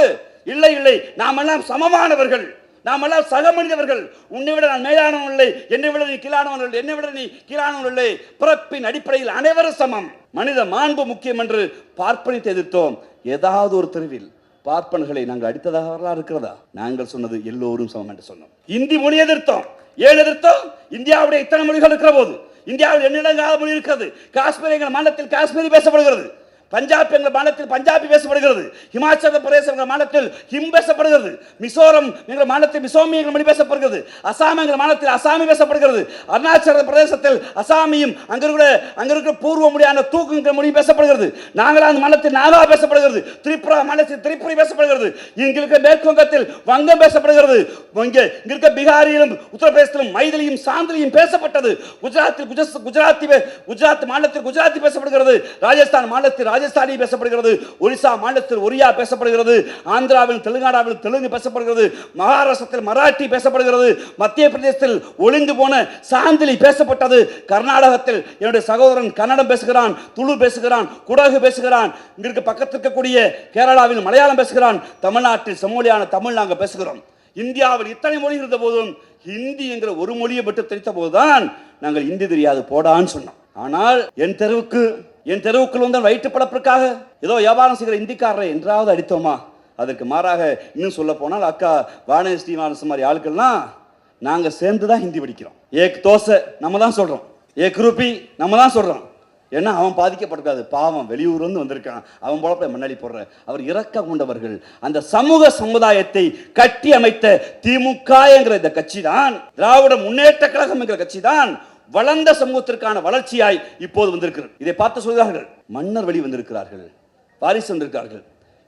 இல்லை இல்லை நாம் எல்லாம் சமமானவர்கள். நாம் எல்லாம் சக மனிதவர்கள் உன்னை விட நான் மேலானவன் இல்லை என்னை விட நீ கீழானவன் இல்லை என்னை விட நீ கீழானவன் இல்லை. பிறப்பின் அடிப்படையில் அனைவரும் சமம். மனித மாண்பு முக்கியம் என்று பார்ப்பனியத்தை எதிர்த்தோம் ஏதாவது ஒரு தெருவில் பார்ப்பன்களை நாங்கள் அடித்ததாக இருக்கிறதா? நாங்கள் சொன்னது எல்லோரும் சமம் என்று சொன்னோம். இந்தி மொழி எதிர்த்தோம். ஏன் எதிர்த்தோம்? இந்தியாவுடைய இத்தனை மொழிகள் இருக்கிற போது இந்தியாவில் எண்ணிடங்காத மொழி இருக்கிறது. காஷ்மீர் எங்கள் மாநிலத்தில் காஷ்மீரி பேசப்படுகிறது. பஞ்சாப் எங்கள் மாநிலத்தில் பஞ்சாபி பேசப்படுகிறது. இமாச்சல பிரதேசம் எங்கள் மாநிலத்தில் ஹிம் பேசப்படுகிறது. மிசோரம் எங்கள் மாநிலத்தில் மிசோமி எங்கள் மொழி பேசப்படுகிறது. அசாம் எங்கள் மாநிலத்தில் அசாமி பேசப்படுகிறது. அருணாச்சல பிரதேசத்தில் அசாமியும் அங்க இருக்கிற அங்க இருக்கிற பூர்வ மொழியான தூக்கு மொழி பேசப்படுகிறது. நாகாலாந்து மாநிலத்தில் நாகா பேசப்படுகிறது. திரிபுரா மாநிலத்தில் திரிபுரி பேசப்படுகிறது. இங்க இருக்க மேற்கு வங்கத்தில் வங்கம் பேசப்படுகிறது. இங்கே இங்க இருக்க பீகாரிலும் உத்தரப்பிரதேசத்திலும் மைதிலியும் சாந்திலியும் பேசப்பட்டது. குஜராத்தில் குஜராத்தி குஜராத் மாநிலத்தில் குஜராத்தி பேசப்படுகிறது. ராஜஸ்தான் மாநிலத்தில் ராஜஸ்தானி பேசப்படுகிறது ஒரிசா மாநிலத்தில் ஒரியா பேசப்படுகிறது ஆந்திராவில் தெலுங்கானாவில் தெலுங்கு பேசப்படுகிறது மகாராஷ்டிரத்தில் மராட்டி பேசப்படுகிறது மத்திய பிரதேசத்தில் ஒளிந்து போன சாந்திலி பேசப்பட்டது கர்நாடகத்தில் என்னுடைய சகோதரன் கன்னடம் பேசுகிறான் துளு பேசுகிறான் குடகு பேசுகிறான் இங்கிருக்கு பக்கத்தில் இருக்கக்கூடிய கேரளாவில் மலையாளம் பேசுகிறான் தமிழ்நாட்டில் செம்மொழியான தமிழ் நாங்கள் பேசுகிறோம். இந்தியாவில் இத்தனை மொழி இருந்த போதும் ஹிந்தி என்கிற ஒரு மொழியை மட்டும் தெரித்த போதுதான் நாங்கள் இந்தி தெரியாது போடான்னு சொன்னோம். ஆனால் என் தெருவுக்கு என் தெருவுக்குள் வந்த வயிற்று பழப்பிற்காக? ஏதோ வியாபாரம் செய்கிற இந்திக்காரரை என்றாவது அடித்தோமா? அதற்கு மாறாக இன்னும் சொல்ல போனால் அக்கா வானதி ஸ்ரீனிவாசன் மாதிரி ஆட்கள்லாம் நாங்கள் சேர்ந்து தான் ஹிந்தி படிக்கிறோம். ஏக் தோசை நம்ம தான் சொல்கிறோம் ஏக் ரூபி நம்ம தான் சொல்கிறோம் ஏன்னா அவன் பாதிக்கப்படக்கூடாது பாவம் வெளியூர் வந்து வந்திருக்கான். அவன் போல போய் போடுற. அவர் இறக்க கொண்டவர்கள். அந்த சமூக சமுதாயத்தை கட்டி அமைத்த திமுக என்கிற இந்த கட்சி தான் திராவிட முன்னேற்ற கழகம் என்கிற கட்சி தான் வளர்ந்த சமூகத்திற்கான வளர்ச்சியாய் இப்போது வந்திருக்கிறது. இதை பார்த்து சொல்கிறார்கள் மன்னர் வழி வந்திருக்கிறார்கள் வாரிசு வந்திருக்கிறார்கள்.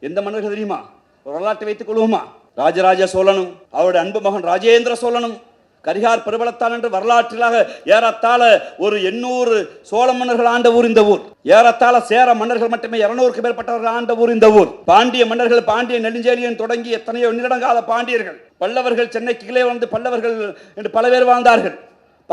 எந்த மன்னர்கள் தெரியுமா? ஒரு வரலாற்றை வைத்துக் கொள்வோமா? ராஜராஜ சோழனும் அவருடைய அன்பு மகன் ராஜேந்திர சோழனும் கரிகார் பிரபலத்தான் என்று வரலாற்றிலாக ஏறத்தாழ ஒரு எண்ணூறு சோழ மன்னர்கள் ஆண்ட ஊர் இந்த ஊர். ஏறத்தாழ சேர மன்னர்கள் மட்டுமே இருநூறுக்கு மேற்பட்டவர்கள் ஆண்ட ஊர் இந்த ஊர். பாண்டிய மன்னர்கள் பாண்டிய நெடுஞ்சேலியன் தொடங்கி எத்தனையோ நிலடங்கால பாண்டியர்கள். பல்லவர்கள் சென்னைக்கு கீழே வந்து பல்லவர்கள் என்று பல பேர் வாழ்ந்தார்கள்.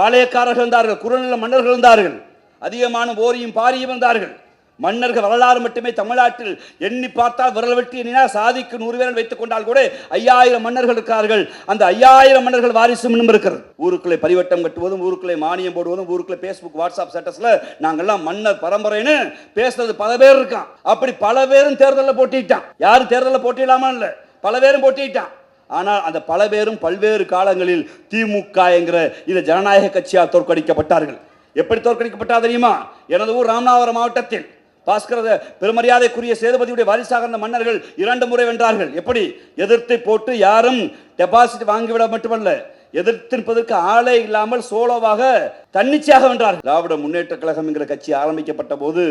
பாளையக்காரர்கள் இருந்தார்கள் குறுநில மன்னர்கள் இருந்தார்கள் அதிகமான ஓரியும் பாரியும் இருந்தார்கள் மன்னர்கள் வரலாறு மட்டுமே தமிழ்நாட்டில் எண்ணி பார்த்தால் விரல் வெட்டி எண்ணினால் சாதிக்கு நூறு பேரன் வைத்துக் கொண்டால் கூட ஐயாயிரம் மன்னர்கள் இருக்கிறார்கள் அந்த ஐயாயிரம் மன்னர்கள் வாரிசும் இன்னும் இருக்கிறது. ஊருக்குள்ளே பரிவட்டம் கட்டுவதும் ஊருக்குள்ளே மானியம் போடுவதும் ஊருக்குள்ளே ஃபேஸ்புக் வாட்ஸ்அப் ஸ்டேட்டஸில் நாங்கள்லாம் மன்னர் பரம்பரைன்னு பேசுறது பல பேர் இருக்கான். அப்படி பல பேரும் தேர்தலில் போட்டிட்டான். யாரும் தேர்தலில் போட்டிடலாமா இல்லை பல பேரும் போட்டிட்டான். ஆனால் அந்த பல பேரும் பல்வேறு காலங்களில் திமுக என்கிற இந்த ஜனநாயக கட்சியால் தோற்கடிக்கப்பட்டார்கள். எப்படி தோற்கடிக்கப்பட்டா தெரியுமா? எனது ஊர் ராமநாதபுரம் மாவட்டத்தில் பாஸ்கர பெருமரியாதைக்குரிய சேதுபதியுடைய வாரிசாக இருந்த மன்னர்கள் இரண்டு முறை வென்றார்கள். எப்படி? எதிர்த்து போட்டு யாரும் டெபாசிட் வாங்கிவிட மட்டுமல்ல எதிர்த்திருப்பதற்கு ஆளே இல்லாமல் சோலோவாக தன்னிச்சையாக வென்றார்கள். திராவிட முன்னேற்ற கழகம் என்கிற கட்சி ஆரம்பிக்கப்பட்ட போது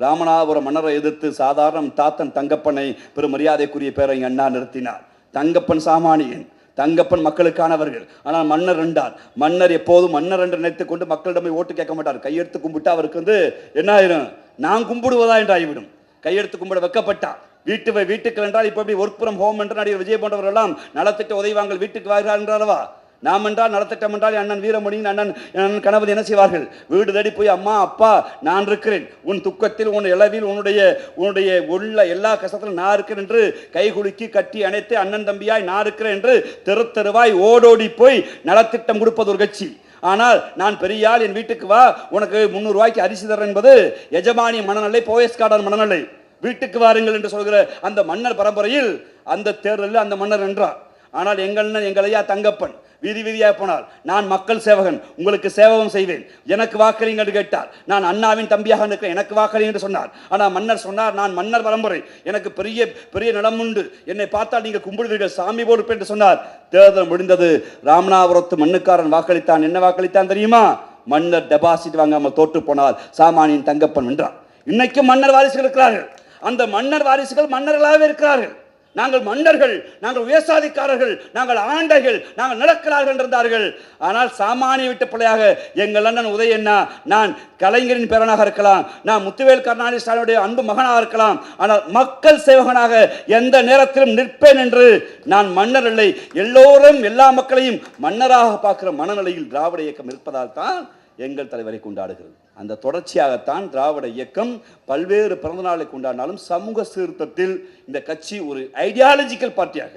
ராமநாதபுரம் மன்னரை எதிர்த்து சாதாரண தாத்தன் தங்கப்பனை பெருமரியாதைக்குரிய பேரை அண்ணா நிறுத்தினார். தங்கப்பன் சாமானியன் தங்கப்பன் மக்களுக்கானவர்கள். ஆனால் மன்னர் ரெண்டார். மன்னர் எப்போதும் மன்னர் என்று நினைத்துக் கொண்டு மக்களிடம் போய் ஓட்டு கேட்க மாட்டார். கையெடுத்து கும்பிட்டு அவருக்கு வந்து என்ன ஆயிரும்? நான் கும்பிடுவதா என்று ஆகிவிடும். கையெடுத்து கும்பிட வைக்கப்பட்டார் வீட்டு வீட்டுக்கு என்றால் இப்போ எப்படி ஒர்க் ஃப்ரம் ஹோம் என்று நடிகர் விஜய் போன்றவர்கள் எல்லாம் நலத்திட்ட உதவி வாங்கள் வீட்டுக்கு வருகிறார் என்றாரவா நாம் என்றால் நலத்திட்டம் என்றால் அண்ணன் வீரமணியின் அண்ணன் அண்ணன் கணபதி என்ன செய்வார்கள்? வீடு தேடி போய் அம்மா அப்பா நான் இருக்கிறேன். உன் துக்கத்தில் உன் இளவில் உன்னுடைய உன்னுடைய உள்ள எல்லா கஷ்டத்திலும் நான் இருக்கிறேன் என்று கை குலுக்கி கட்டி அணைத்து அண்ணன் தம்பியாய் நான் இருக்கிறேன் என்று தெரு தெருவாய் ஓடோடி போய் நலத்திட்டம் கொடுப்பது ஒரு கட்சி. ஆனால் நான் பெரியால் என் வீட்டுக்கு வா உனக்கு முந்நூறுரூவாய்க்கு அரிசி தரேன் என்பது எஜமானி மனநிலை போயஸ்கார்டன் மனநிலை. வீட்டுக்கு வாருங்கள் என்று சொல்கிற அந்த மன்னர் பரம்பரையில் அந்த தேர்தலில் அந்த மன்னர் என்றார் ஆனால் எங்கள் அண்ணன் எங்கள் ஐயா தங்கப்பன் வீதி வீதியாக போனால் நான் மக்கள் சேவகன் உங்களுக்கு சேவகம் செய்வேன். எனக்கு வாக்களிங்க என்று கேட்டார். நான் அண்ணாவின் தம்பியாக இருக்கிறேன் எனக்கு வாக்களிங்க என்று சொன்னார். ஆனால் மன்னர் சொன்னார் நான் மன்னர் பரம்பரை எனக்கு பெரிய பெரிய நிலம் உண்டு. என்னை பார்த்தால் நீங்கள் கும்பிடுவீர்கள் சாமி போல் என்று சொன்னார். தேர்தல் முடிந்தது. ராமநாதபுரத்து மண்ணுக்காரன் வாக்களித்தான். என்ன வாக்களித்தான் தெரியுமா? மன்னர் டெபாசிட் வாங்காமல் தோற்று போனால் சாமானியின் தங்கப்பன் வென்றார். இன்னைக்கும் மன்னர் வாரிசுகள் இருக்கிறார்கள். அந்த மன்னர் வாரிசுகள் மன்னர்களாகவே இருக்கிறார்கள். நாங்கள் மன்னர்கள் நாங்கள் உயர்சாதிக்காரர்கள் நாங்கள் ஆண்டைகள் நாங்கள் நடக்கிறார்கள் என்றார்கள் ஆனால் சாமானிய விட்ட பிள்ளையாக எங்கள் அண்ணன் உதயண்ணா நான் கலைஞரின் பேரனாக இருக்கலாம் நான் முத்துவேல் கருணாநிதி ஸ்டாலினுடைய அன்பு மகனாக இருக்கலாம் ஆனால் மக்கள் சேவகனாக எந்த நேரத்திலும் நிற்பேன் என்று நான் மன்னர் இல்லை. எல்லோரும் எல்லா மக்களையும் மன்னராக பார்க்கிற மனநிலையில் திராவிட இயக்கம் இருப்பதால் தான் எங்கள் தலைவரை கொண்டாடுகிறது. அந்த தொடர்ச்சியாகத்தான் திராவிட இயக்கம் பல்வேறு பிறந்தநாளை கொண்டாடினாலும் சமூக சீர்திருத்தத்தில் இந்த கட்சி ஒரு ஐடியாலஜிக்கல் பார்ட்டியாக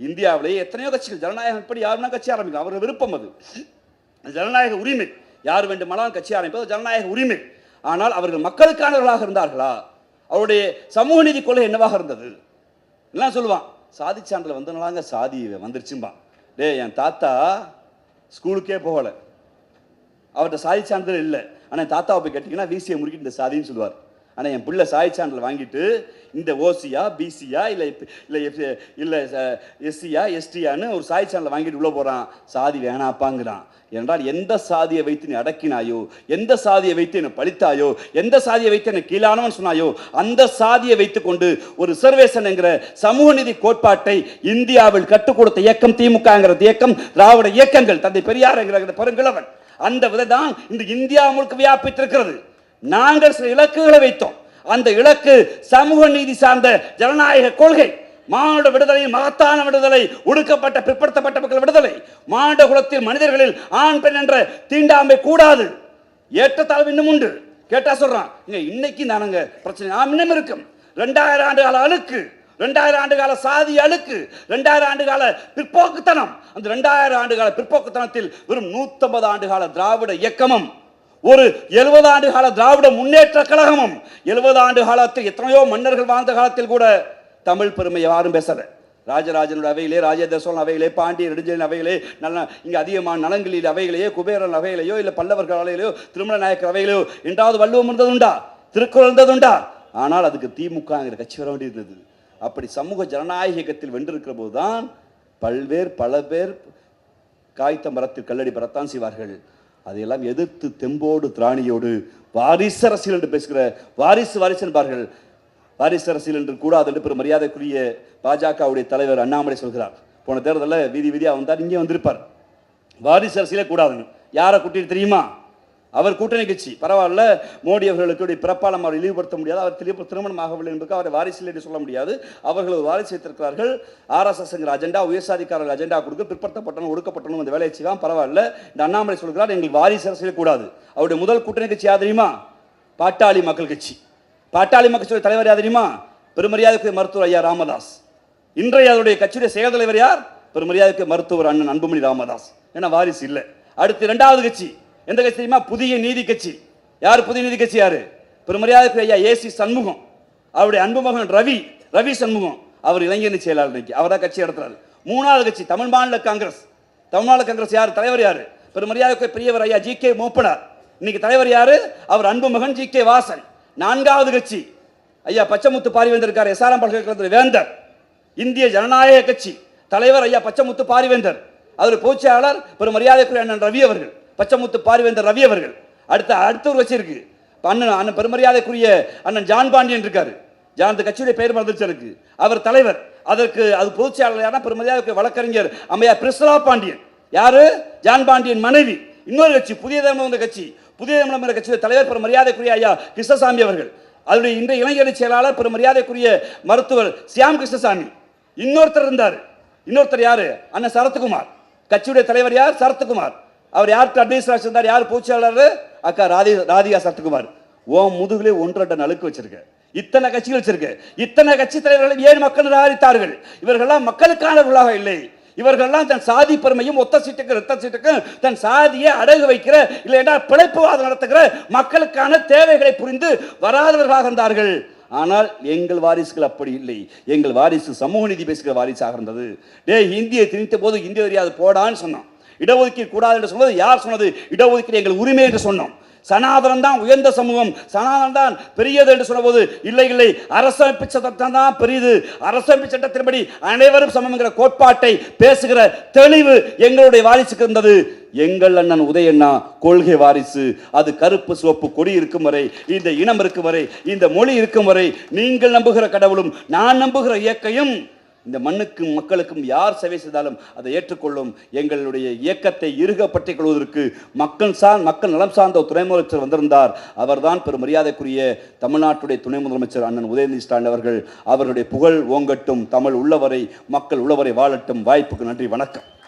இந்தியாவிலேயே எத்தனையோ கட்சிகள் ஜனநாயகம் எப்படி யாருன்னா கட்சி ஆரம்பிக்கும். அவர்கள் விருப்பம் அது. ஜனநாயக உரிமை. யார் வேண்டுமானாலும் கட்சி ஆரம்பிப்பது ஜனநாயக உரிமை. ஆனால் அவர்கள் மக்களுக்கானவர்களாக இருந்தார்களா? அவருடைய சமூக நீதி கொள்கை என்னவாக இருந்தது? எல்லாம் சொல்லுவான். சாதி சான்றில் வந்தனாலாங்க சாதி வந்துருச்சும்பான் டேய் என் தாத்தா ஸ்கூலுக்கே போகலை. அவர்கிட்ட சாதி சான்றிதழ் இல்லை. ஆனால் தாத்தாவை போய் கேட்டிங்கன்னா விசியை முறுக்கிட்டு இந்த சாதின்னு சொல்லுவார். ஆனால் என் பிள்ளை சாதி வாங்கிட்டு இந்த ஓசியா பிசியா இல்லை இல்லை இல்லை எஸ்சியா எஸ்டியான்னு ஒரு சாய் சான்றிதழ் வாங்கிட்டு உள்ளே போகிறான் சாதி வேணாப்பாங்கிறான். என்றால் எந்த சாதியை வைத்து நீ அடக்கினாயோ எந்த சாதியை வைத்து என்னை பழித்தாயோ எந்த சாதியை வைத்து என்னை கீழானவன் சொன்னாயோ அந்த சாதியை வைத்துக்கொண்டு ஒரு ரிசர்வேஷன் என்கிற சமூக நிதி கோட்பாட்டை இந்தியாவில் கற்றுக் கொடுத்த இயக்கம் திமுகங்கிற இயக்கம் திராவிட இயக்கங்கள் தந்தை பெரியார் என்கிற பெருங்கிழவன் அந்த விதை தான் இந்த இந்தியா முழுக்க வியாபித்திருக்கிறது. நாங்கள் சில இலக்குகளை வைத்தோம். அந்த இலக்கு சமூக நீதி சார்ந்த ஜனநாயக கொள்கை மானுட விடுதலை மகத்தான விடுதலை ஒடுக்கப்பட்ட பிற்படுத்தப்பட்ட மக்கள் விடுதலை மானுட குலத்தில் மனிதர்களில் ஆண் பெண் என்ற தீண்டாமை கூடாது. ஏற்றத்தாழ்வு இன்னும் உண்டு. கேட்டா சொல்றான் இன்னைக்கு நானுங்க பிரச்சனை? இன்னும் இருக்கும். ரெண்டாயிரம் ஆண்டு கால அழுக்கு. ரெண்டாயிரம் ஆண்டு கால சாதி அழுக்கு ரெண்டாயிரம் ஆண்டு கால பிற்போக்குத்தனம். அந்த ரெண்டாயிரம் ஆண்டு கால பிற்போக்குத்தனத்தில் வெறும் நூத்தம்பது ஆண்டு கால திராவிட இயக்கமும் ஒரு எழுபது ஆண்டு கால திராவிட முன்னேற்ற கழகமும் எழுபது ஆண்டு காலத்தில் எத்தனையோ மன்னர்கள் வாழ்ந்த காலத்தில் கூட தமிழ் பெருமை யாரும் பேசல. ராஜராஜனோட அவையிலே ராஜேந்திர சோழன் அவையிலே பாண்டிய நெடுஞ்செழியன் அவையிலே நல்ல இங்கே அதிகமான நலங்களில் அவைகளையோ குபேரன் அவைகளையோ இல்லை பல்லவர்கள் அவையிலையோ திருமண நாயக்கர் அவையிலையோ என்றாவது வள்ளுவம் இருந்ததுண்டா? திருக்குறள் இருந்ததுண்டா? ஆனால் அதுக்கு திமுகங்கிற கட்சி வர வேண்டியிருந்தது. அப்படி சமூக ஜனநாயகத்தில் இயக்கத்தில் வென்றிருக்கிற போதுதான் பல்வேறு பல பேர் காய்த்த மரத்தில் கல்லடி பரத்தான் செய்வார்கள். அதையெல்லாம் எதிர்த்து தெம்போடு திராணியோடு வாரிசு அரசியல் என்று பேசுகிற வாரிசு வாரிசு என்பார்கள். வாரிசு அரசியல் என்று கூடாது என்று பெரும் மரியாதைக்குரிய பாஜகவுடைய தலைவர் அண்ணாமலை சொல்கிறார். போன தேர்தலில் வீதி வீதியாக வந்தார் இங்கே வந்திருப்பார். வாரிசு அரசியலே கூடாதுன்னு. யாரை கூட்டிட்டு தெரியுமா? அவர் கூட்டணி கட்சி பரவாயில்ல. மோடி அவர்களுக்கு பிறப்பாலம் அவர் இழிவுபடுத்த முடியாது. அவர் திரும்ப திருமணம் ஆகவில்லை என்பதற்கு அவரை வாரிசு என்று சொல்ல முடியாது. அவர்கள் வாரிசு வைத்திருக்கிறார்கள். ஆர்எஸ்எஸ்ங்கிற அஜெண்டா உயர்சாதிக்காரர்கள் அஜெண்டா கொடுக்க பிற்படுத்தப்பட்டனும் ஒடுக்கப்பட்டனும் அந்த வேலையை செய்யலாம் பரவாயில்ல. இந்த அண்ணாமலை சொல்கிறார் எங்களுக்கு வாரிசு அரசியல் கூடாது அவருடைய முதல் கூட்டணி கட்சி யார் தெரியுமா? பாட்டாளி மக்கள் கட்சி. பாட்டாளி மக்கள் கட்சியுடைய தலைவர் யார் தெரியுமா? பெருமரியாதைக்குரிய மருத்துவர் ஐயா ராமதாஸ். இன்றைய அதனுடைய கட்சியுடைய செயல் தலைவர் யார்? பெருமரியாதைக்கு மருத்துவர் அண்ணன் அன்புமணி ராமதாஸ். ஏன்னா வாரிசு இல்லை. அடுத்து இரண்டாவது கட்சி. எந்த கட்சி தெரியுமா? புதிய நீதி கட்சி. யார் புதிய நீதி கட்சி யாரு? பெருமரியாதைக்கு ஐயா ஏசி சண்முகம். அவருடைய அன்பு மகன் ரவி ரவி சண்முகம். அவர் இளைஞரணி செயலாளர் இன்னைக்கு. அவர் தான் கட்சி நடத்துறாரு. மூணாவது கட்சி தமிழ் மாநில காங்கிரஸ். தமிழ்நாடு காங்கிரஸ் யார்? தலைவர் யார்? பெருமரியாதைக்கு பெரியவர் ஐயா ஜி கே மூப்பனார். இன்னைக்கு தலைவர் யார்? அவர் அன்பு மகன் ஜி கே வாசன். நான்காவது கட்சி. ஐயா பச்சைமுத்து பாரிவேந்தர் இருக்கார் எஸ்ஆர்எம் பல்கலைக்கழகத்தில் வேந்தர். இந்திய ஜனநாயக கட்சி. தலைவர் ஐயா பச்சைமுத்து பாரிவேந்தர். அவர் பொதுச்செயலாளர் பெரும் மரியாதைக்குரிய அண்ணன் ரவி அவர்கள். பச்சைமுத்து பாரிவேந்தர் ரவி அவர்கள். அடுத்த அடுத்த ஒரு கட்சி இருக்கு. அண்ணன் அண்ணன் பெருமரியாதைக்குரிய அண்ணன் ஜான் பாண்டியன் இருக்காரு. ஜான் அந்த கட்சியுடைய பெயர் மறந்துச்சு எனக்கு. அவர் தலைவர். அதற்கு அது பொதுச் செயலாளரான பெருமரியாதைக்குரிய வழக்கறிஞர் அம்மையா பிரிஸ்லா பாண்டியன். யாரு? ஜான் பாண்டியன் மனைவி. இன்னொரு கட்சி புதிய தமிழ் வந்த கட்சி. புதிய தமிழ் வந்த கட்சியுடைய தலைவர் பெரும் மரியாதைக்குரிய ஐயா கிருஷ்ணசாமி அவர்கள். அதனுடைய இன்றைய இளைஞரணி செயலாளர் பெரும் மரியாதைக்குரிய மருத்துவர் சியாம் கிருஷ்ணசாமி. இன்னொருத்தர் இருந்தார். இன்னொருத்தர் யாரு? அண்ணன் சரத்குமார். கட்சியுடைய தலைவர் யார்? சரத்குமார். அவர் யாருக்கு அட்வைசராக இருந்தார் யார் பூச்சியாளர் அக்கா ராதி ராதிகா சரத்குமார். ஓ முதுகுலே ஒன்றரை நழுக்கு வச்சிருக்க. இத்தனை கட்சிகள் வச்சிருக்க. இத்தனை கட்சி தலைவர்களும் ஏன் மக்கள் நிராகரித்தார்கள். இவர்கள்லாம் மக்களுக்கானவர்களாக இல்லை. இவர்கள்லாம் தன் சாதி பெருமையும் ஒத்த சீட்டுக்கு ரத்த சீட்டுக்கும் தன் சாதியை அடகு வைக்கிற இல்லை என்றால் பிழைப்புவாதம் நடத்துகிற மக்களுக்கான தேவைகளை புரிந்து வராதவர்களாக இருந்தார்கள். ஆனால் எங்கள் வாரிசுகள் அப்படி இல்லை. எங்கள் வாரிசு சமூக நீதி பேசுகிற வாரிசாக இருந்தது. டே இந்தியை திணித்த போது இந்திய தெரியாது போடான்னு சொன்னான். இடஒதுக்கீடு கூடாது என்று சொன்னது யார் சொன்னது? இடஒதுக்கீடு எங்கள் உரிமை என்று சொன்னோம். சனாதனம் தான் உயர்ந்த சமூகம். சனாதனம் தான் பெரியது என்று சொன்னபோது இல்லை இல்லை அரசமைப்பு சட்டம் தான் பெரியது. அரசமைப்பு சட்டத்தின்படி அனைவரும் சமம்ங்கிற கோட்பாட்டை பேசுகிற தெளிவு எங்களுடைய வாரிசுக்கு இருந்தது. எங்கள் அண்ணன் உதயண்ணா கொள்கை வாரிசு. அது கருப்பு சிவப்பு கொடி இருக்கும் வரை இந்த இனம் இருக்கும் வரை இந்த மொழி இருக்கும் வரை நீங்கள் நம்புகிற கடவுளும் நான் நம்புகிற இயக்கையும் இந்த மண்ணுக்கும் மக்களுக்கும் யார் சேவை செய்தாலும் அதை ஏற்றுக்கொள்ளும் எங்களுடைய இயக்கத்தை இறுக பற்றிக் கொள்வதற்கு மக்கள் சார் மக்கள் நலம் சார்ந்த ஒரு துணை முதலமைச்சர் வந்திருந்தார். அவர்தான் பெரும் மரியாதைக்குரிய தமிழ்நாட்டுடைய துணை முதலமைச்சர் அண்ணன் உதயநிதி ஸ்டாலின் அவர்கள். அவருடைய புகழ் ஓங்கட்டும். தமிழ் உள்ளவரை மக்கள் உள்ளவரை வாழட்டும். வாய்ப்புக்கு நன்றி வணக்கம்.